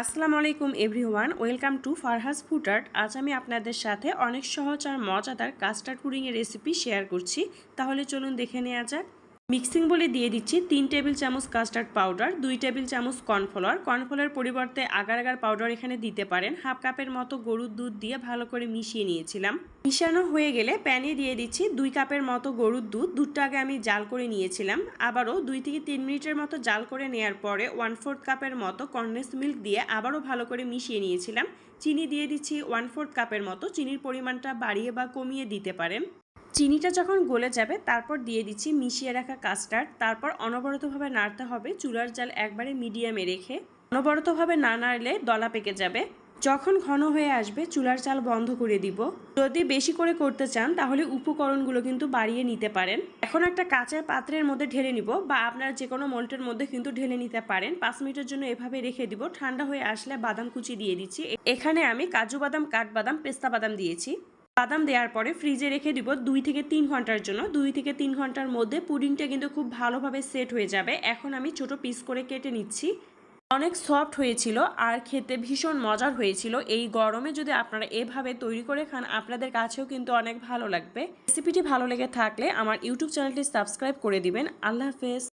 আসসালামু আলাইকুম everyone, welcome to Farha's food art. আজ আমি আপনাদের সাথে অনেক সহজ আর মজাদার কাস্টার্ড পুডিংয়ের রেসিপি শেয়ার করছি। তাহলে চলুন দেখে নেওয়া যাক। মিক্সিং বলে দিয়ে দিচ্ছি তিন টেবিল চামচ কাস্টার্ড পাউডার, দুই টেবিল চামচ কর্নফ্লাওয়ার। কর্নফ্লাওয়ার পরিবর্তে আগার আগার পাউডার এখানে দিতে পারেন। হাফ কাপের মতো গরুর দুধ দিয়ে ভালো করে মিশিয়ে নিয়েছিলাম। মিশানো হয়ে গেলে প্যানে দিয়ে দিচ্ছি দুই কাপের মতো গরুর দুধ। দুধটা আগে আমি জাল করে নিয়েছিলাম। আবারও দুই থেকে তিন মিনিটের মতো জাল করে নেওয়ার পরে ওয়ান ফোর্থ কাপের মতো কন্ডেন্স মিল্ক দিয়ে আবারও ভালো করে মিশিয়ে নিয়েছিলাম। চিনি দিয়ে দিচ্ছি ওয়ান ফোর্থ কাপের মতো। চিনির পরিমাণটা বাড়িয়ে বা কমিয়ে দিতে পারেন। চিনিটা যখন গলে যাবে, তারপর দিয়ে দিচ্ছি মিশিয়ে রাখা কাস্টার্ড। তারপর অনবরতভাবে নাড়তে হবে, চুলার জাল একবারে মিডিয়ামে রেখে। অনবরতভাবে না নাড়লে দলা পেকে যাবে। যখন ঘন হয়ে আসবে, চুলার চাল বন্ধ করে দিব। যদি বেশি করে করতে চান, তাহলে উপকরণগুলো কিন্তু বাড়িয়ে নিতে পারেন। এখন একটা কাঁচের পাত্রের মধ্যে ঢেলে নিব, বা আপনার যে কোনো মোল্টের মধ্যে কিন্তু ঢেলে নিতে পারেন। পাঁচ মিনিটের জন্য এভাবে রেখে দিব। ঠান্ডা হয়ে আসলে বাদাম কুচি দিয়ে দিচ্ছি। এখানে আমি কাজু বাদাম, কাঠবাদাম, পেস্তা বাদাম দিয়েছি। বাদাম দেওয়ার পরে ফ্রিজে রেখে দিব দুই থেকে তিন ঘণ্টার জন্য। দুই থেকে তিন ঘণ্টার মধ্যে পুডিংটা কিন্তু খুব ভালোভাবে সেট হয়ে যাবে। এখন আমি ছোট পিস করে কেটে নিচ্ছি। অনেক সফট হয়েছিল আর খেতে ভীষণ মজার হয়েছিল। এই গরমে যদি আপনারা এভাবে তৈরি করে খান, আপনাদের কাছেও কিন্তু অনেক ভালো লাগবে। রেসিপিটি ভালো লেগে থাকলে আমার ইউটিউব চ্যানেলটি সাবস্ক্রাইব করে দিবেন। আল্লাহ হাফেজ।